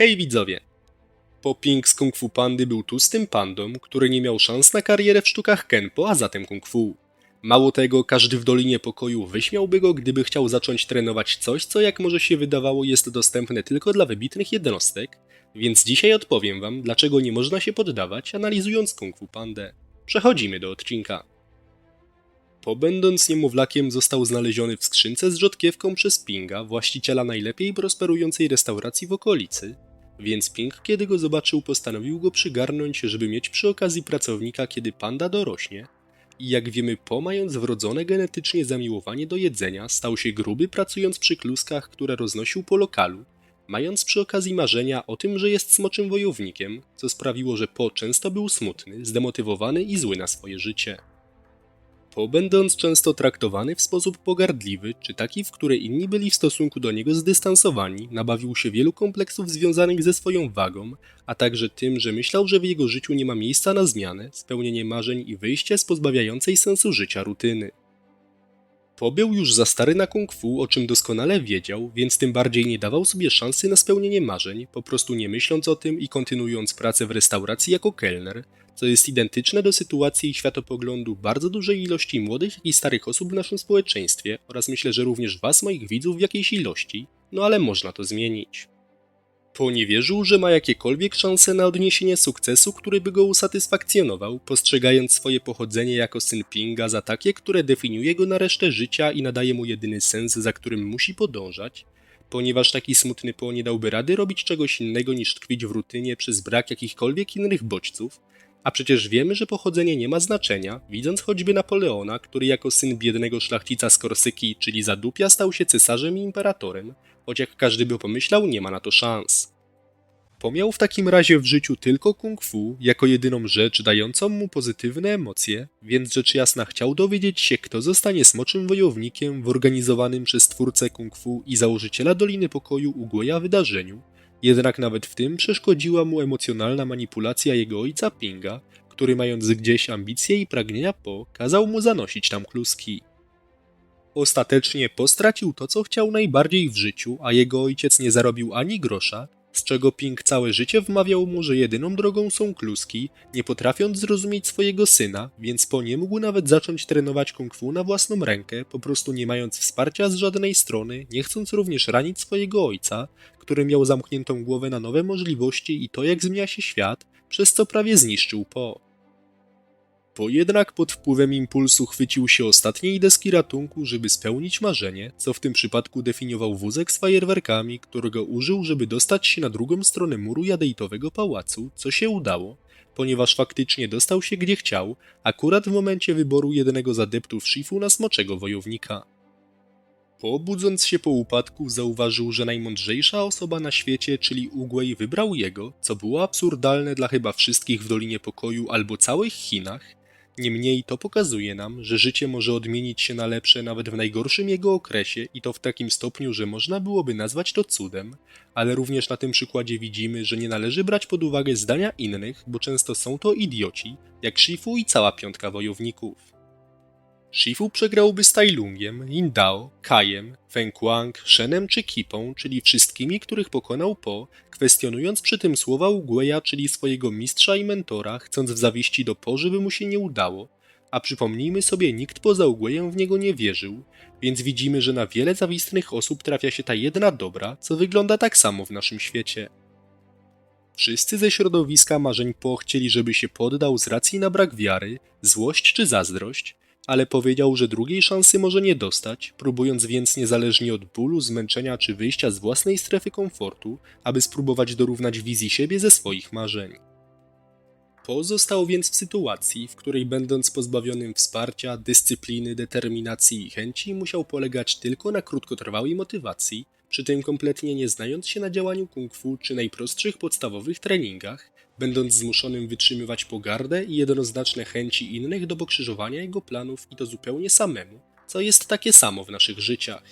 Hej widzowie! Poping z Kung Fu Pandy był tłustym pandą, który nie miał szans na karierę w sztukach Kenpo, a zatem Kung Fu. Mało tego, każdy w Dolinie Pokoju wyśmiałby go, gdyby chciał zacząć trenować coś, co jak może się wydawało jest dostępne tylko dla wybitnych jednostek, więc dzisiaj odpowiem wam, dlaczego nie można się poddawać, analizując Kung Fu Pandę. Przechodzimy do odcinka. Po będąc niemowlakiem został znaleziony w skrzynce z rzodkiewką przez Pinga, właściciela najlepiej prosperującej restauracji w okolicy, więc Ping, kiedy go zobaczył, postanowił go przygarnąć, żeby mieć przy okazji pracownika, kiedy panda dorośnie. I jak wiemy, Po mając wrodzone genetycznie zamiłowanie do jedzenia, stał się gruby pracując przy kluskach, które roznosił po lokalu, mając przy okazji marzenia o tym, że jest smoczym wojownikiem, co sprawiło, że Po często był smutny, zdemotywowany i zły na swoje życie. Po będąc często traktowany w sposób pogardliwy, czy taki, w który inni byli w stosunku do niego zdystansowani, nabawił się wielu kompleksów związanych ze swoją wagą, a także tym, że myślał, że w jego życiu nie ma miejsca na zmianę, spełnienie marzeń i wyjście z pozbawiającej sensu życia rutyny. Po był już za stary na kung fu, o czym doskonale wiedział, więc tym bardziej nie dawał sobie szansy na spełnienie marzeń, po prostu nie myśląc o tym i kontynuując pracę w restauracji jako kelner, co jest identyczne do sytuacji i światopoglądu bardzo dużej ilości młodych i starych osób w naszym społeczeństwie oraz myślę, że również was, moich widzów, w jakiejś ilości, no ale można to zmienić. Po nie wierzył, że ma jakiekolwiek szanse na odniesienie sukcesu, który by go usatysfakcjonował, postrzegając swoje pochodzenie jako syn Pinga za takie, które definiuje go na resztę życia i nadaje mu jedyny sens, za którym musi podążać, ponieważ taki smutny Po nie dałby rady robić czegoś innego niż tkwić w rutynie przez brak jakichkolwiek innych bodźców, a przecież wiemy, że pochodzenie nie ma znaczenia, widząc choćby Napoleona, który jako syn biednego szlachcica z Korsyki, czyli Zadupia, stał się cesarzem i imperatorem, choć jak każdy by pomyślał, nie ma na to szans. Pomiał w takim razie w życiu tylko kung fu jako jedyną rzecz dającą mu pozytywne emocje, więc rzecz jasna chciał dowiedzieć się, kto zostanie smoczym wojownikiem w organizowanym przez twórcę kung fu i założyciela Doliny Pokoju Ugłeja wydarzeniu, jednak nawet w tym przeszkodziła mu emocjonalna manipulacja jego ojca Pinga, który mając gdzieś ambicje i pragnienia po, kazał mu zanosić tam kluski. Ostatecznie postracił to, co chciał najbardziej w życiu, a jego ojciec nie zarobił ani grosza, z czego Ping całe życie wmawiał mu, że jedyną drogą są kluski, nie potrafiąc zrozumieć swojego syna, więc po nie mógł nawet zacząć trenować kung fu na własną rękę, po prostu nie mając wsparcia z żadnej strony, nie chcąc również ranić swojego ojca, który miał zamkniętą głowę na nowe możliwości i to jak zmienia się świat, przez co prawie zniszczył Po. Po jednak pod wpływem impulsu chwycił się ostatniej deski ratunku, żeby spełnić marzenie, co w tym przypadku definiował wózek z fajerwerkami, którego użył, żeby dostać się na drugą stronę muru jadejtowego pałacu, co się udało, ponieważ faktycznie dostał się gdzie chciał, akurat w momencie wyboru jednego z adeptów Shifu na smoczego wojownika. Po budząc się po upadku, zauważył, że najmądrzejsza osoba na świecie, czyli Ugłej, wybrał jego, co było absurdalne dla chyba wszystkich w Dolinie Pokoju albo całych Chinach, Niemniej to pokazuje nam, że życie może odmienić się na lepsze nawet w najgorszym jego okresie i to w takim stopniu, że można byłoby nazwać to cudem, ale również na tym przykładzie widzimy, że nie należy brać pod uwagę zdania innych, bo często są to idioci, jak Shifu i cała piątka wojowników. Shifu przegrałby z Tai Lungiem, Lin Dao, Kajem, Feng Kuang, Shenem czy Kipą, czyli wszystkimi, których pokonał Po, kwestionując przy tym słowa Ugueya, czyli swojego mistrza i mentora, chcąc w zawiści do Po, żeby mu się nie udało. A przypomnijmy sobie, nikt poza Uguejem w niego nie wierzył, więc widzimy, że na wiele zawistnych osób trafia się ta jedna dobra, co wygląda tak samo w naszym świecie. Wszyscy ze środowiska marzeń Po chcieli, żeby się poddał z racji na brak wiary, złość czy zazdrość, ale powiedział, że drugiej szansy może nie dostać, próbując więc niezależnie od bólu, zmęczenia czy wyjścia z własnej strefy komfortu, aby spróbować dorównać wizji siebie ze swoich marzeń. Pozostał więc w sytuacji, w której będąc pozbawionym wsparcia, dyscypliny, determinacji i chęci, musiał polegać tylko na krótkotrwałej motywacji, przy tym kompletnie nie znając się na działaniu kung fu czy najprostszych podstawowych treningach, będąc zmuszonym wytrzymywać pogardę i jednoznaczne chęci innych do pokrzyżowania jego planów i to zupełnie samemu, co jest takie samo w naszych życiach.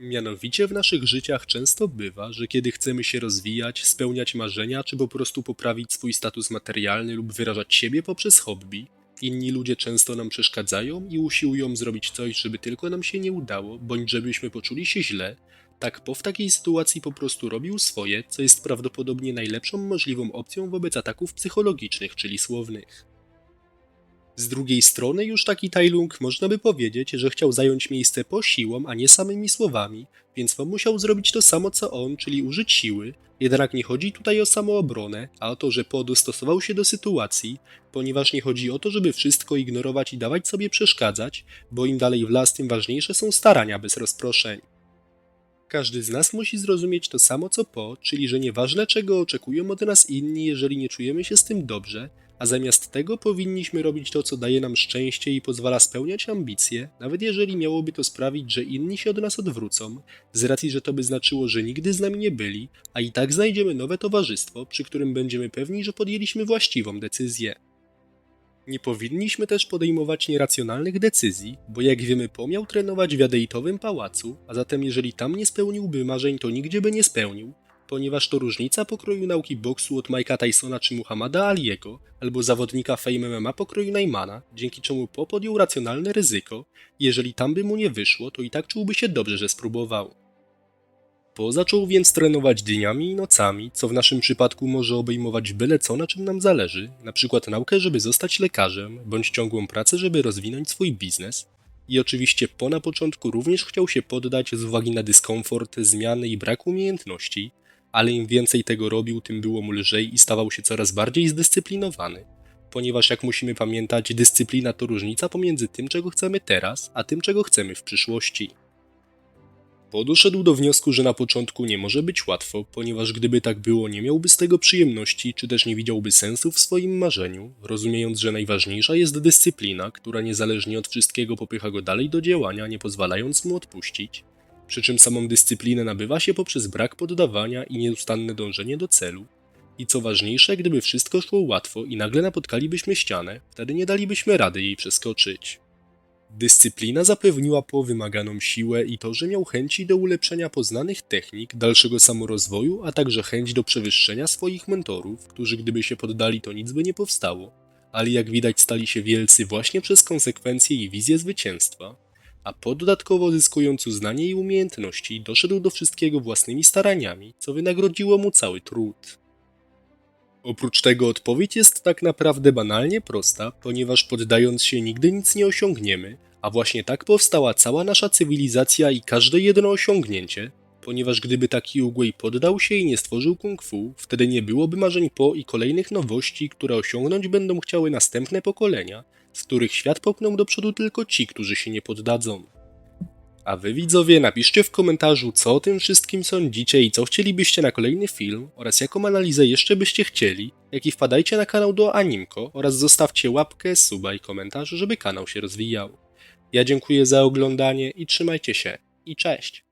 Mianowicie w naszych życiach często bywa, że kiedy chcemy się rozwijać, spełniać marzenia, czy po prostu poprawić swój status materialny lub wyrażać siebie poprzez hobby, inni ludzie często nam przeszkadzają i usiłują zrobić coś, żeby tylko nam się nie udało, bądź żebyśmy poczuli się źle, tak Po w takiej sytuacji po prostu robił swoje, co jest prawdopodobnie najlepszą możliwą opcją wobec ataków psychologicznych, czyli słownych. Z drugiej strony już taki Tailung można by powiedzieć, że chciał zająć miejsce po siłą, a nie samymi słowami, więc musiał zrobić to samo co on, czyli użyć siły, jednak nie chodzi tutaj o samoobronę, a o to, że Po dostosował się do sytuacji, ponieważ nie chodzi o to, żeby wszystko ignorować i dawać sobie przeszkadzać, bo im dalej w las, tym ważniejsze są starania bez rozproszeń. Każdy z nas musi zrozumieć to samo co Po, czyli że nieważne czego oczekują od nas inni, jeżeli nie czujemy się z tym dobrze, a zamiast tego powinniśmy robić to, co daje nam szczęście i pozwala spełniać ambicje, nawet jeżeli miałoby to sprawić, że inni się od nas odwrócą, z racji, że to by znaczyło, że nigdy z nami nie byli, a i tak znajdziemy nowe towarzystwo, przy którym będziemy pewni, że podjęliśmy właściwą decyzję. Nie powinniśmy też podejmować nieracjonalnych decyzji, bo jak wiemy, pomiał trenować w jadeitowym pałacu, a zatem jeżeli tam nie spełniłby marzeń, to nigdzie by nie spełnił, ponieważ to różnica pokroju nauki boksu od Mike'a Tysona czy Muhammada Aliego, albo zawodnika Fame MMA pokroju Neymana, dzięki czemu Po podjął racjonalne ryzyko jeżeli tam by mu nie wyszło, to i tak czułby się dobrze, że spróbował. Po zaczął więc trenować dniami i nocami, co w naszym przypadku może obejmować byle co, na czym nam zależy, na przykład naukę, żeby zostać lekarzem, bądź ciągłą pracę, żeby rozwinąć swój biznes. I oczywiście po na początku również chciał się poddać z uwagi na dyskomfort, zmiany i brak umiejętności, ale im więcej tego robił, tym było mu lżej i stawał się coraz bardziej zdyscyplinowany. Ponieważ jak musimy pamiętać, dyscyplina to różnica pomiędzy tym, czego chcemy teraz, a tym, czego chcemy w przyszłości. Po doszedł do wniosku, że na początku nie może być łatwo, ponieważ gdyby tak było, nie miałby z tego przyjemności, czy też nie widziałby sensu w swoim marzeniu, rozumiejąc, że najważniejsza jest dyscyplina, która niezależnie od wszystkiego popycha go dalej do działania, nie pozwalając mu odpuścić. Przy czym samą dyscyplinę nabywa się poprzez brak poddawania i nieustanne dążenie do celu. I co ważniejsze, gdyby wszystko szło łatwo i nagle napotkalibyśmy ścianę, wtedy nie dalibyśmy rady jej przeskoczyć. Dyscyplina zapewniła po wymaganą siłę i to, że miał chęci do ulepszenia poznanych technik, dalszego samorozwoju, a także chęć do przewyższenia swoich mentorów, którzy gdyby się poddali, to nic by nie powstało. Ale jak widać, stali się wielcy właśnie przez konsekwencje i wizję zwycięstwa. A po dodatkowo zyskując uznanie i umiejętności, doszedł do wszystkiego własnymi staraniami, co wynagrodziło mu cały trud. Oprócz tego odpowiedź jest tak naprawdę banalnie prosta, ponieważ poddając się nigdy nic nie osiągniemy, a właśnie tak powstała cała nasza cywilizacja i każde jedno osiągnięcie, ponieważ gdyby taki Uguay poddał się i nie stworzył kung fu, wtedy nie byłoby marzeń po i kolejnych nowości, które osiągnąć będą chciały następne pokolenia, z których świat popchną do przodu tylko ci, którzy się nie poddadzą. A wy widzowie napiszcie w komentarzu co o tym wszystkim sądzicie i co chcielibyście na kolejny film oraz jaką analizę jeszcze byście chcieli, jak i wpadajcie na kanał do Animko oraz zostawcie łapkę, suba i komentarz, żeby kanał się rozwijał. Ja dziękuję za oglądanie i trzymajcie się i cześć!